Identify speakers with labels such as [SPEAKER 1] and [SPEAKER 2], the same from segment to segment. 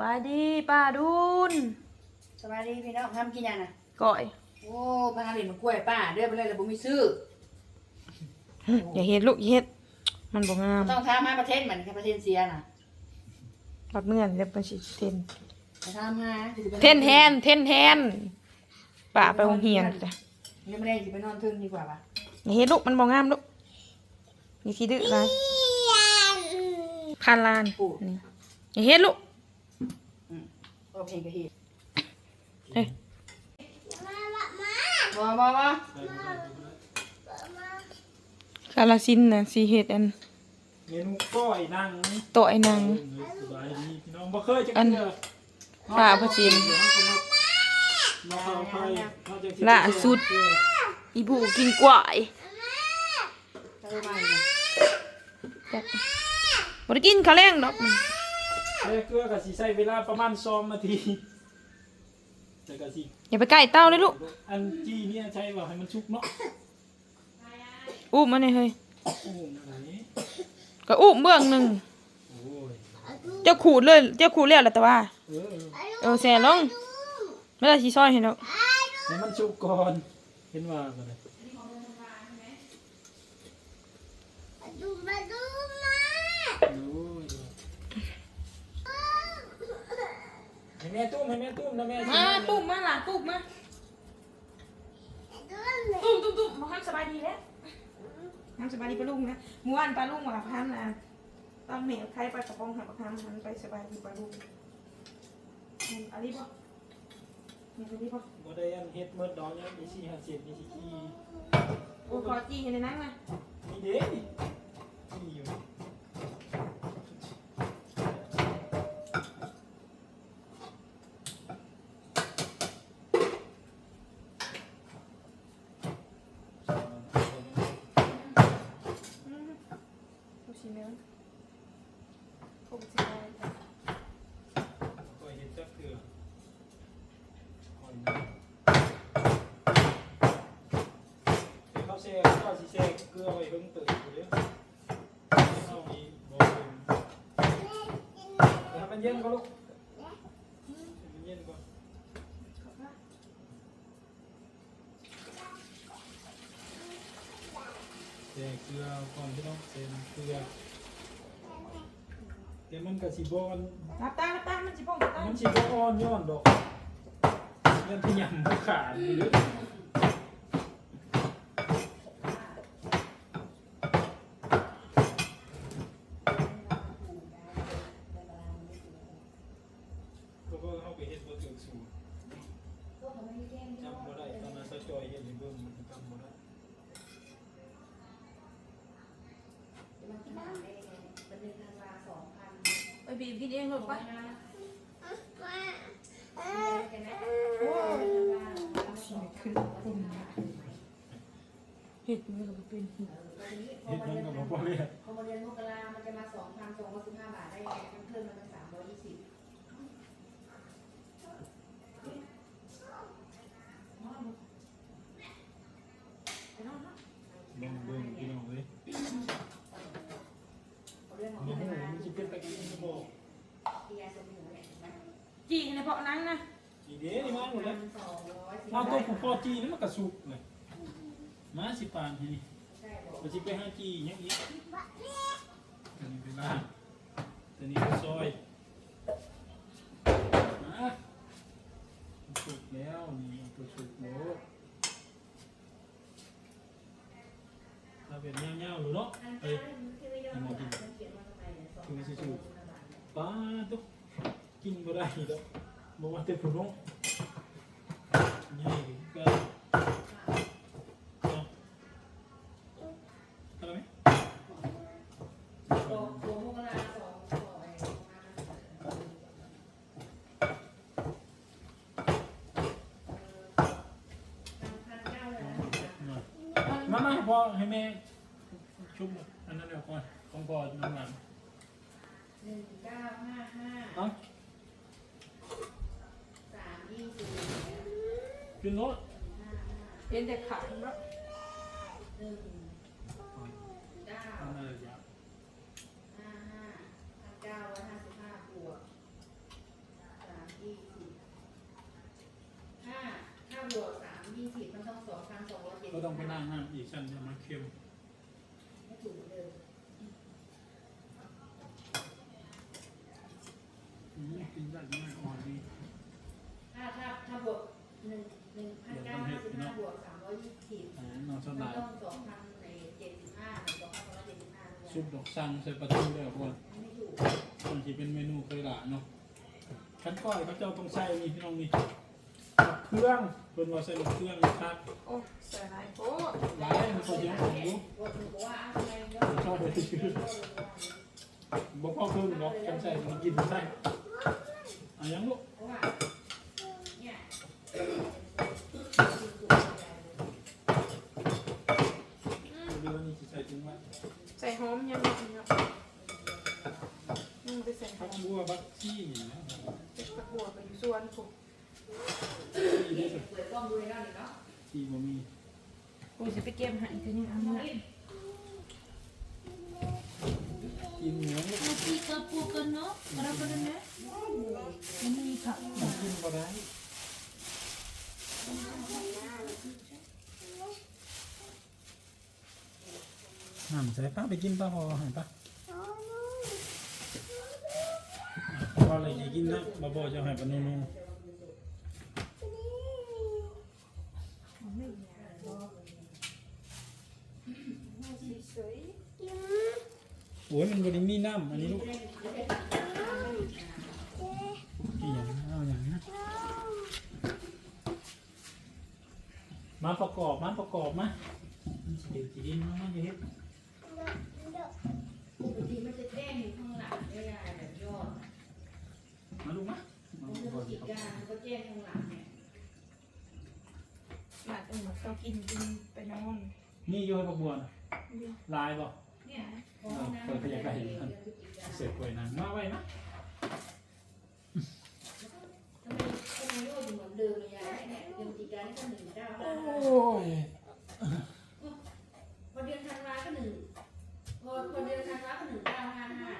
[SPEAKER 1] บายดีป้าดุน
[SPEAKER 2] สวัสดีพี่น้องทำกินยังน่ะ
[SPEAKER 1] ก่อย
[SPEAKER 2] โอ้พาหลินมากล้วยป้าเด้อไปเลยแล้วบ่มีซื้อ
[SPEAKER 1] อย่าเฮ็ดลูกอย่าเฮ็ด มันบ่งาม
[SPEAKER 2] ต้องทำมาประเทศเหมือนกับประเทศเสียน่ะ
[SPEAKER 1] รับเงื่อนเรียบมันสิเทน
[SPEAKER 2] จะทำมาสิไป
[SPEAKER 1] เทนแทนเทนแทนป้าไปโรงเรียนจ้ะ
[SPEAKER 2] ยังไม่ได้สิไปนอนทึ่งดีกว่าปะ
[SPEAKER 1] อย่าเฮ็ดลูกมันบ่งามลูกนี่สิดื้อไรคานลานนี่อย่าเฮ็ดลูก
[SPEAKER 2] อื มโอเคก็เฮ็ด
[SPEAKER 1] เฮ้ย
[SPEAKER 2] บ่บ่บ่
[SPEAKER 1] คาลาซินน่ะสิเฮ็ดอัน
[SPEAKER 3] เมนูก้อยนั่ง
[SPEAKER 1] โตะไอ้นาง
[SPEAKER 3] สบายดีพี่น้องบ่เคยจะ
[SPEAKER 1] อัน
[SPEAKER 3] เจอ
[SPEAKER 1] ป้าพระจิน
[SPEAKER 3] มาเข้าไปเขาจะ
[SPEAKER 1] ล่าสุด อีผู้กินกล้วย
[SPEAKER 2] จะได้มาอีกนะ
[SPEAKER 1] จักบ่ได้กินข้าวแรงดอกมัน
[SPEAKER 3] ใส่เกลือกับสีใส่เวลาประมาณ2นาทีแต่ก็สิ
[SPEAKER 1] อย่าไปใกล้เต้าเลยลูก
[SPEAKER 3] อันจีเนี่ยใช้ว่าให้มันชุกเนาะ
[SPEAKER 1] อุ้มมันนี่เฮ้ย
[SPEAKER 3] โอ้โหอันนี้
[SPEAKER 1] ก็อุ้มเบื้องหนึง
[SPEAKER 3] โอ้ย
[SPEAKER 1] เจ้าขูดเลยเจ้าขูดแล้วแหละแต่ว่า
[SPEAKER 3] เออ
[SPEAKER 1] เออแซ่ลงไม่ได้ชีซอยเห็นแล้ว
[SPEAKER 3] ให้มันชุกก่อนเห็นว่าก็ได้โอ้ยให้แม่ตุ้มให้แม่ตุ้มนะแม่สิ
[SPEAKER 1] มาตุ้มมาหลานตุ้มมาตุ้มตุ้มตุ้มมาทำสบายดีแล้วทำสบายดีปลาลุงนะเมื่อวานปลาลุงว่าพันนะตอนเหม่ใครไปกระปองหักพันมันไปสบายดีปลาลุงอะไรป่ะมีอะไรป่ะ
[SPEAKER 3] บ่ได้อันเฮ็ดเมื่อดอกยังมีสี่ห้าเจ็ดมีสี่ขี้
[SPEAKER 1] โอ้คอจีเห็นในนั้นไหม
[SPEAKER 3] มีเด้นี่มีอยู่
[SPEAKER 1] ดูสิเนื้อโอ้สิได้
[SPEAKER 3] ก็เฮ็ดจักเทื่อคอยนะเดี๋ยวเขาแช่เขาสิแช่เกลือไว้เพิ่งตื่นอยู่เด้อเอาอีกบ่เพิ่งเดี๋ยวให้มันเย็นก่อนลูกมันเย็นก่อนแช่เกลือก่อนพี่น้องแช่น้ำเกลือเดี๋ยวมันก็สิบ่อน
[SPEAKER 1] รับตารับตามันจิพ่องรับตา
[SPEAKER 3] มันสิบ่ออนย้อนดอกยันพยายามบ่ขาดอยู่เด้อเพราะว่าเฮาไปเฮ็ดบ่ถึก สูตรจำบ่ได้ตอนนั้นซะจอยเฮ็ดให้เบิ่งมันจำบ่ได้
[SPEAKER 1] ไปบีบกินเองหรอกปะเห็ดมันก็เป็นหิน
[SPEAKER 3] เฮ็ดมันก็บ่พอเลย
[SPEAKER 2] พอมาเรียนมกรามันจะมา2,215บาทได้ไงมันเพิ่มมาเป็น320
[SPEAKER 3] ล
[SPEAKER 2] มั
[SPEAKER 3] นสิเป็นไปได้บ่
[SPEAKER 2] เบียร์สมุนเนี่ยนะ
[SPEAKER 1] จีในเพาะนังนะ
[SPEAKER 3] อีเด้นี่มาหมดแล้ว
[SPEAKER 2] สองร้อยสิบ
[SPEAKER 3] เอาตัวผู้พอจีนี่มันก็สุกเลยมาสิปานทีนี่
[SPEAKER 2] ใช่บอก
[SPEAKER 3] มันสิไปหาจีอย่างนี้ตัวนี้ไปล่างตัวนี้ไปซอยมาสุกแล้วนี่เอาตัวสุกแล้วถ้าเป็นเงาๆหรือเนาะเอ้ยอันนี้กิน คือสิสุกป้าตุ๊กกินบ่ได้ดอกบ่ว่าแต่ผู้น้องนี่ก็เอาอะไรไหม
[SPEAKER 2] ตัวตัวมาสองสองไอ้พันเก้าเลยนะ
[SPEAKER 3] มามาพอให้แม่ชุบอันนั้นเดี๋ยวก่อนของพอน้ำมัน
[SPEAKER 2] หนึ่งเก้าห้าห้าสามยี่สิบ
[SPEAKER 3] กินรถห้า
[SPEAKER 1] เห็นแต่ขาเนะ
[SPEAKER 2] หนึ่งเก้าห้าห้าเก้าร้อยห้าสิบห้าบวก
[SPEAKER 3] สามยี่สิบห้าห้า
[SPEAKER 2] บวกสามยี่
[SPEAKER 3] สิบมันต้องสองพันสองร้เจ็ด
[SPEAKER 2] บก็ต้องไปล้างน้ำอีก
[SPEAKER 3] ชั้นเมัเค็ม
[SPEAKER 2] หนึ่งหนึ่งพันเก้าห้าสิบห้าบวกสามร้อยยี่สิบ
[SPEAKER 3] อ่านอนส
[SPEAKER 2] มัน
[SPEAKER 3] ลาย
[SPEAKER 2] ต้องสองพันในเจ็ดสิบห้าสองพันสองร้อยเจ็ดสิบห้า
[SPEAKER 3] ซุปดอกซังใส่ปลาทูแล้วพวก
[SPEAKER 2] ไม่ถูก
[SPEAKER 3] บางทีเป็นเมนูเคยหลาเนาะขั้นก้อยเขาเจ้าต้องใส่นี่พี่น้องนี่เครื่องเป็นว่าใส่เครื่องนะครับ
[SPEAKER 1] โอ้เสียดายโอ้
[SPEAKER 3] หลายมันก็เยอะผมรู้
[SPEAKER 2] บอกหนูบอกว่าทำไมเยอะ
[SPEAKER 3] ชอบไปชื่อบอกพ่อเครื่องเนาะกันใส่มันกินใส่อะยังลูก
[SPEAKER 2] เพราะว่าเนี่ย
[SPEAKER 3] เรือนี่สิใส่ถุงไว้
[SPEAKER 1] ใส่หอมยังไม่เนาะอืมไปใส่ห
[SPEAKER 3] ผั
[SPEAKER 1] อก ม
[SPEAKER 3] บัวบักซี่นะ
[SPEAKER 1] เป็ดตะกัวไปอยู่สวนผม
[SPEAKER 3] ซี่นี่สุด
[SPEAKER 2] เปิดกล้องดูในนั้นเนาะ
[SPEAKER 3] ซี่บ่มี
[SPEAKER 1] กูจะไปเก็บใหายคือนี่เอามา
[SPEAKER 3] กินเนียวลูก
[SPEAKER 1] พี่กระปูกันเนาะกระปูกันนะมันมีผัก
[SPEAKER 3] มันกินบ่ได้น้ำใส่ป้าไปกินป้าพอเห็นปะพออะไรจะกินนะบ่บ่จะให้ปะนูนู
[SPEAKER 1] มันไม่ยากหรอกสวย
[SPEAKER 3] โอ้ยมันบ่ได้มีน้ำอันนี้ลูกกี่อย่างเอาอย่างนะมาประกอบมาประกอบมาเดี๋ยวจีดินมาเฮ็ด
[SPEAKER 2] ปกติมันจะแจ้งอยู่ข้างหลังไม่ได้แบบยอด
[SPEAKER 3] มาลูกมา
[SPEAKER 2] มันจะติดการมันก็แจ้งข้างหลังเนี่ย
[SPEAKER 1] หลักเออต้องกินกินไปนอน
[SPEAKER 3] นี่โยนประบวนลายบ่
[SPEAKER 2] เนี่ยพอน้ำมันจะได้เดือนพฤศจิกา
[SPEAKER 3] เสร็จไว้นะมาไว้นะ
[SPEAKER 2] ทำไมทำไมโลกอยู่เหมือนเดิมเลยยายเนี่ยเดือนพฤศจิกานี่ก็หนึ่งเก้าห้าห้า
[SPEAKER 3] โอ้ย
[SPEAKER 2] พอเดือนธันวาก็หนึ่งพอพอเดือนธันวาก็หนึ่งเก้าห้าห้า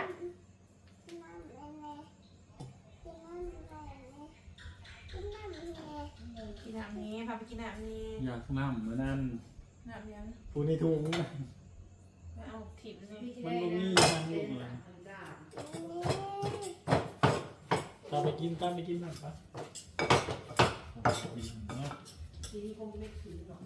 [SPEAKER 1] กินน้ำนี้พาไปกินน้ำนี้
[SPEAKER 3] อยากน้ำเหมือนนั่น
[SPEAKER 1] น้ำยัง
[SPEAKER 3] ผู้ในถุง
[SPEAKER 1] ไม่ เอาถิ่นนี่
[SPEAKER 2] พี่ที่ได้นะเป็นสามพันเก้า
[SPEAKER 3] ตามไปกินตามไปกินนั่นปะเนาะ
[SPEAKER 2] ทีนี้คงจะไม่ถึงหรอก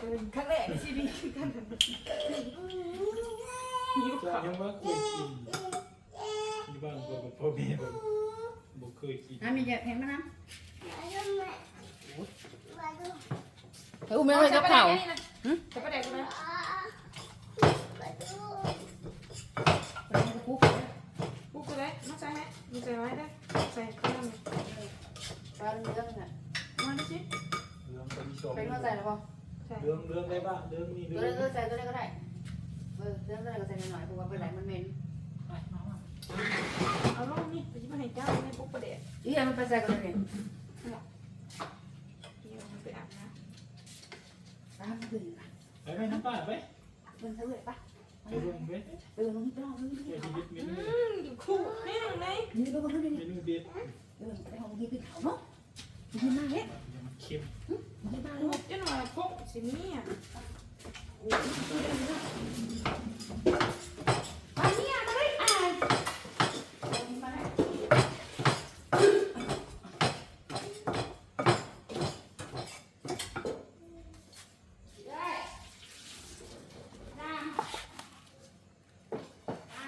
[SPEAKER 2] ครั้
[SPEAKER 3] งแร
[SPEAKER 1] กในชีวิตคือการทำหิว
[SPEAKER 3] จะ
[SPEAKER 1] ข้าว
[SPEAKER 3] ยังว่าเคยกินที่บ้านก็กับพ่อแม่แบบบ่เคยกิน
[SPEAKER 2] น้ำมีเยอะเห็นไหมน้
[SPEAKER 4] เฮ้ยอุ้มไม่ได้กับข้าว
[SPEAKER 1] ใส่ประเด็กนะำ
[SPEAKER 2] มันจะคุก
[SPEAKER 1] ปุ๊กกูเลยมาใส่ให้มีใส่ไว้ได้ใส่ข้าวมัน
[SPEAKER 4] ปลาเรื่องน่ะ
[SPEAKER 1] มาดิสิ
[SPEAKER 3] เรื่องเป็นสอง
[SPEAKER 4] เป็นว่าใส่หรือเปล่า
[SPEAKER 1] ใส่
[SPEAKER 3] เรื่องเรื่องได้บ้างเรื่องนี้
[SPEAKER 4] ตัว
[SPEAKER 3] เรื่
[SPEAKER 4] เล็
[SPEAKER 3] อกง
[SPEAKER 4] ก็ใส่ตัวเล็กก็ได้เออเรื่องตัวเล็กก็ใส่หน่อยๆเพราะว่าเป็นไหลมันเหม็น
[SPEAKER 1] เอาลงนี่ไปที่มาให้เจ้าในปุ๊กประเด็ก
[SPEAKER 4] อีอันมันไปใส่กันเลย
[SPEAKER 1] เดี๋ยวมันไปอาบน้ำ
[SPEAKER 4] ปลามันตื่น
[SPEAKER 3] ไปไปน้ำป้าไป
[SPEAKER 4] มันเท่าไหร่ปะ
[SPEAKER 3] ไปเรื่องไป
[SPEAKER 4] เออลงนี่ไปลองนี่
[SPEAKER 3] เดี๋ยวชีวิตเมนู
[SPEAKER 1] อืมอยู่คู่แห้งเลย
[SPEAKER 4] นี่ไปคนนี้
[SPEAKER 3] เมนูเด็ด
[SPEAKER 4] เออไปห้องนี้คือเขาเนาะมันมาเฮ็ด
[SPEAKER 3] มันเค็ม
[SPEAKER 4] มันมา
[SPEAKER 1] ห
[SPEAKER 4] เนาะ
[SPEAKER 1] มดจะหน่อยพกสิเนี่อะ
[SPEAKER 4] อันนี้อะไรอ่าได้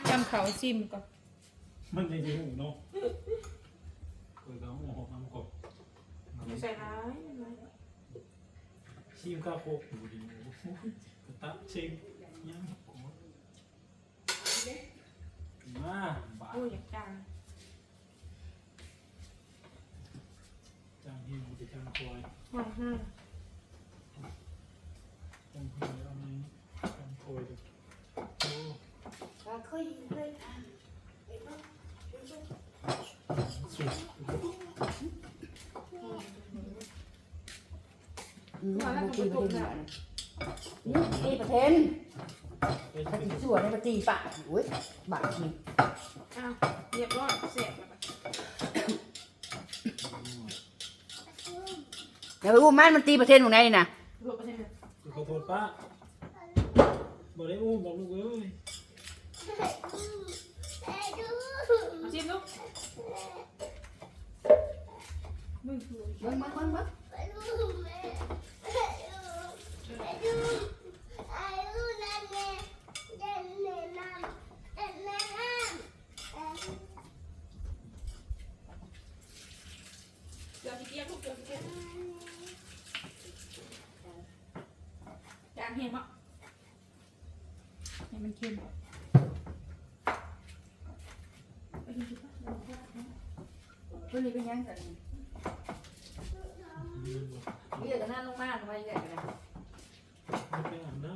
[SPEAKER 1] จำเขาซิมก่อน
[SPEAKER 3] มันจะอยู่เนาะ ชิมข้าวโคกดูดิโอ้ยกระตับเชงยังโอ้ยมาบาด
[SPEAKER 1] โอ้ยอยากจาง
[SPEAKER 3] จางที่มันจะจางคอย
[SPEAKER 1] ห้องห้า
[SPEAKER 3] จางคอยเอาไหมจางคอยดูโอ้
[SPEAKER 2] ก็ค่อยเลยอะ
[SPEAKER 3] สุด
[SPEAKER 2] อืมมันตีประเทศนี่ตีประเทศ
[SPEAKER 3] ไป
[SPEAKER 2] ถ้า
[SPEAKER 3] ที่
[SPEAKER 2] ตีชั่วในประตีปะโอ้ยบาทนี่
[SPEAKER 1] อ้าวเรียบร้อยเสร็จแล้วปะ
[SPEAKER 2] เดี๋ยวอุ้มมันมันตีประเทศตรงไหนนี่นะ
[SPEAKER 1] รวมไปเลย
[SPEAKER 3] ขอโทษป้าบอกได้อู้บอกลูกเอ้ย
[SPEAKER 1] เอาชิมลูกมึงคือ
[SPEAKER 2] เบิ้งเบิ้งเบิ้งเบิ้ง
[SPEAKER 1] เกลือพี่เปียกลูกเกลือพี่เปียกจางเห็นมั้ยให้มันเค็มไปกินสิปะ
[SPEAKER 2] เพิ่นนี่เป็นยังกันนี่เดี๋ยวจะนั่งลงมาทำไมใหญ่กันนะ
[SPEAKER 3] ไม่ไปอาบน้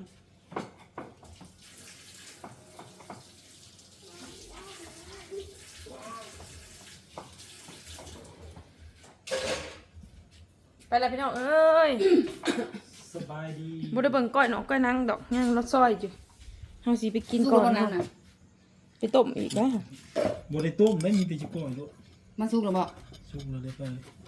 [SPEAKER 1] ไปแล้วพี่น้องเอ้ยำ
[SPEAKER 3] สบายดี
[SPEAKER 1] บ่ได้เบิ่งก้อยน้องก้อยนางดอกย่างรสซอยอยู่เฮาสิไปกิน
[SPEAKER 2] สู้
[SPEAKER 1] ก่อน
[SPEAKER 2] แล้ว
[SPEAKER 1] นะ
[SPEAKER 2] นะ
[SPEAKER 1] ไปต้มอีกนะ
[SPEAKER 3] บได้ต้มได้มีแต่จะก่อยลูก
[SPEAKER 2] มันสู้หรือเปล่า
[SPEAKER 3] สุกแล้วได้ไป
[SPEAKER 2] อ